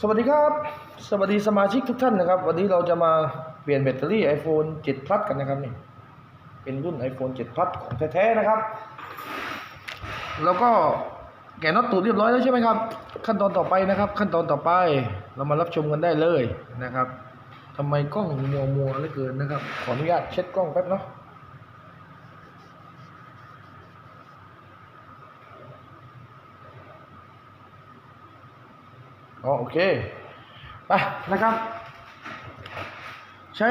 สวัสดีครับ สวัสดีสมาชิกทุกท่านนะครับ วันนี้เราจะมาเปลี่ยนแบตเตอรี่ iPhone 7 Plus กันนะครับนี่เป็นรุ่น iPhone 7 Plus ของแท้ๆนะครับ แล้วก็แกะน็อตตูดเรียบร้อยแล้วใช่ไหมครับ ขั้นตอนต่อไปนะครับ ขั้นตอนต่อไปเรามารับชมกันได้เลยนะครับทำไมกล้องมัวมัวเหลือเกินนะครับ ขออนุญาตเช็ดกล้องแป๊บเนาะ อ๋อโอเคไปนะครับ ใช้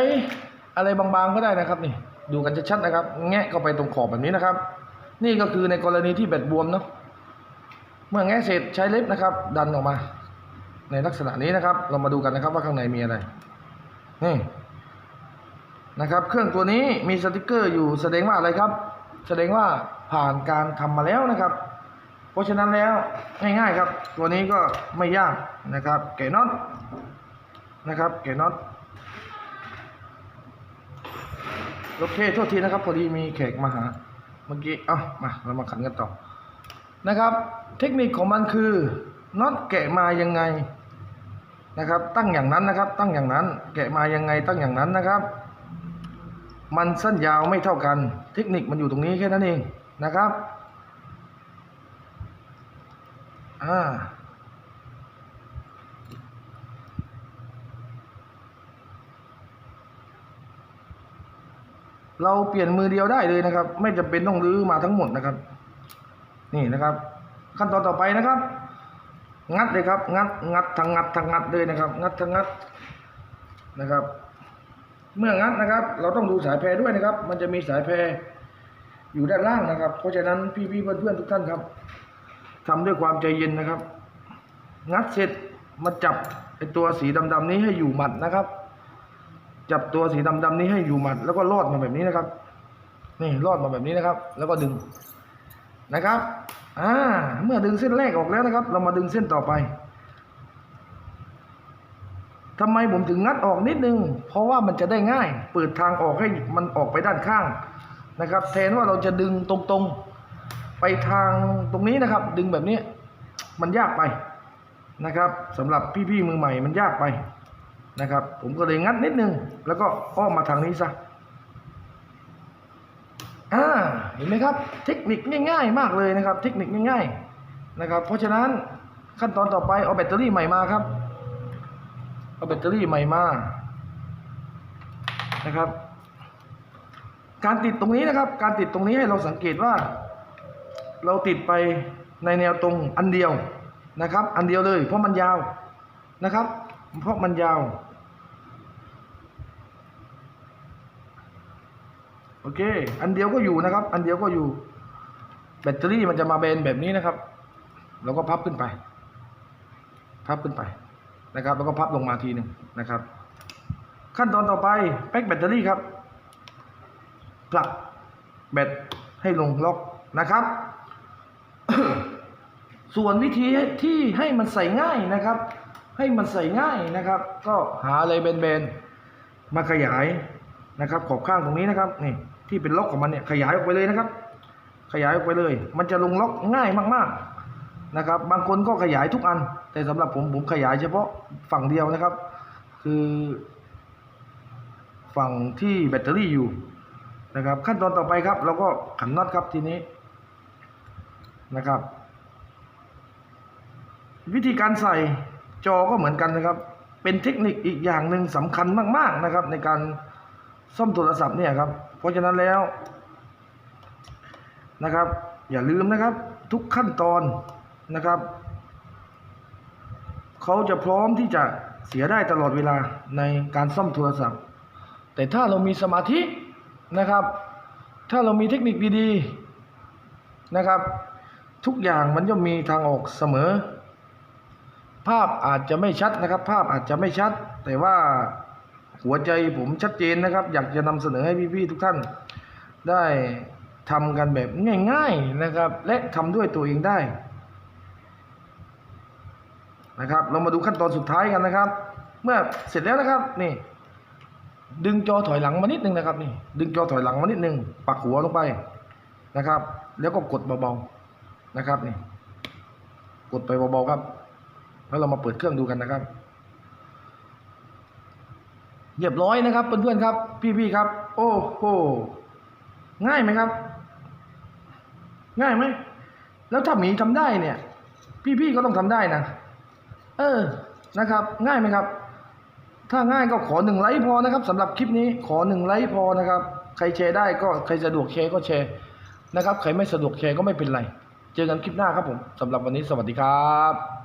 อะไรบางๆก็ได้นะครับนี่ ดูกันชัดๆนะครับ แงะเข้าไปตรงขอบแบบนี้นะครับ นี่ก็คือในกรณีที่แบตบวมเนาะเมื่อแงะเสร็จใช้เล็บนะครับ ดันออกมา ในลักษณะนี้นะครับ เรามาดูกันนะครับว่าข้างในมีอะไรนี่นะครับ เครื่องตัวนี้มีสติกเกอร์อยู่แสดงว่าอะไรครับ แสดงว่าผ่านการทำมาแล้วนะครับ เพราะฉะนั้นแล้วง่ายๆครับ ตัวนี้ก็ไม่ยากนะครับแกะน็อตนะครับแกะน็อตโอเคโทษทีนะครับ พอดีมีแขกมาหาเมื่อกี้เอ้ามาเรามาขันกันต่อนะครับ เทคนิคของมันคือน็อตแกะมายังไงนะครับ ตั้งอย่างนั้นนะครับ ตั้งอย่างนั้น แกะมายังไงตั้งอย่างนั้นนะครับ มันสั้นยาวไม่เท่ากัน เทคนิคมันอยู่ตรงนี้แค่นั้นเองนะครับ อ่าเราเปลี่ยนมือเดียวได้เลยนะครับ ไม่จำเป็นต้องรื้อมาทั้งหมดนะครับ นี่นะครับ ขั้นตอนต่อไปนะครับ งัดเลยครับ งัดงัดทางงัดทางงัดเลยนะครับ งัดทางงัดนะครับ เมื่องัดนะครับ เราต้องดูสายแพรด้วยนะครับ มันจะมีสายแพรอยู่ด้านล่างนะครับ เพราะฉะนั้นพี่ๆเพื่อนๆทุกท่านครับ ทำด้วยความใจเย็นนะครับ งัดเสร็จมาจับไอตัวสีดำๆนี้ให้อยู่หมัดนะครับ จับตัวสีดำๆนี้ให้อยู่หมัด แล้วก็ลอดมาแบบนี้นะครับ นี่ลอดมาแบบนี้นะครับ แล้วก็ดึงนะครับอ่าเมื่อดึงเส้นแรกออกแล้วนะครับ เรามาดึงเส้นต่อไปทำไมผมถึงงัดออกนิดนึง เพราะว่ามันจะได้ง่าย เปิดทางออกให้มันออกไปด้านข้างนะครับ แทนว่าเราจะดึงตรงๆ ไปทางตรงนี้นะครับ ดึงแบบนี้มันยากไปนะครับสำหรับพี่ๆมือใหม่มันยากไปนะครับ ผมก็เลยงัดนิดนึง แล้วก็อ้อมมาทางนี้ซะอ่าเห็นไหมครับ เทคนิคง่าย ๆ มากเลยนะครับ เทคนิคง่าย ๆนะครับ เพราะฉะนั้นขั้นตอนต่อไปเอาแบตเตอรี่ใหม่มาครับเอาแบตเตอรี่ใหม่มานะครับ การติดตรงนี้นะครับ การติดตรงนี้ให้เราสังเกตว่า เราติดไปในแนวตรงอันเดียวนะครับ อันเดียวเลย เพราะมันยาวนะครับ เพราะมันยาว โอเค อันเดียวก็อยู่นะครับ อันเดียวก็อยู่ แบตเตอรี่มันจะมาเบนแบบนี้นะครับเราก็พับขึ้นไป พับขึ้นไปนะครับ แล้วก็พับลงมาทีหนึ่งนะครับ ขั้นตอนต่อไปแพ็กแบตเตอรี่ครับผลักแบตให้ลงล็อกนะครับ ส่วนวิธีที่ให้มันใส่ง่ายนะครับ ให้มันใส่ง่ายนะครับ ก็หาอะไรเบนๆมาขยายนะครับ ขอบข้างตรงนี้นะครับนี่ที่เป็นล็อกของมันเนี่ยขยายออกไปเลยนะครับ ขยายออกไปเลย มันจะลงล็อกง่ายมากๆนะครับ บางคนก็ขยายทุกอัน แต่สำหรับผมผมขยายเฉพาะฝั่งเดียวนะครับ คือ ฝั่งที่แบตเตอรี่อยู่นะครับ ขั้นตอนต่อไปครับเราก็ขันน็อตครับทีนี้ นะครับ วิธีการใส่จอก็เหมือนกันนะครับ เป็นเทคนิคอีกอย่างหนึ่งสำคัญมาก ๆนะครับ ในการซ่อมโทรศัพท์เนี่ยครับ เพราะฉะนั้นแล้วนะครับ อย่าลืมนะครับทุกขั้นตอนนะครับเขาจะพร้อมที่จะเสียได้ตลอดเวลาในการซ่อมโทรศัพท์ แต่ถ้าเรามีสมาธินะครับ ถ้าเรามีเทคนิคดีๆนะครับ ทุกอย่างมันย่อมมีทางออกเสมอ ภาพอาจจะไม่ชัดนะครับ ภาพอาจจะไม่ชัด แต่ว่าหัวใจผมชัดเจนนะครับ อยากจะนำเสนอให้พี่ๆทุกท่าน ได้ทำกันแบบง่าย ๆนะครับ และทำด้วยตัวเองได้นะครับ เรามาดูขั้นตอนสุดท้ายกันนะครับ เมื่อเสร็จแล้วนะครับนี่ ดึงจอถอยหลังมานิดนึงนะครับนี่ ดึงจอถอยหลังมานิดนึงปักหัวลงไปนะครับ แล้วก็กดเบาๆ นะครับนี่กดไปเบาๆครับ แล้วเรามาเปิดเครื่องดูกันนะครับเรียบร้อยนะครับเพื่อนๆครับ พี่ๆครับ โอ้โหง่ายไหมครับ ง่ายไหมแล้วถ้าหมีทำได้เนี่ย พี่ๆก็ต้องทำได้นะเออนะครับ ง่ายไหมครับ ถ้าง่ายก็ขอหนึ่งไลค์พอนะครับสำหรับคลิปนี้ขอหนึ่งไลค์พอนะครับ ใครแชร์ได้ก็ใครสะดวกแชร์ก็แชร์นะครับ ใครไม่สะดวกแชร์ก็ไม่เป็นไร เจอกันคลิปหน้าครับผมสำหรับวันนี้สวัสดีครับ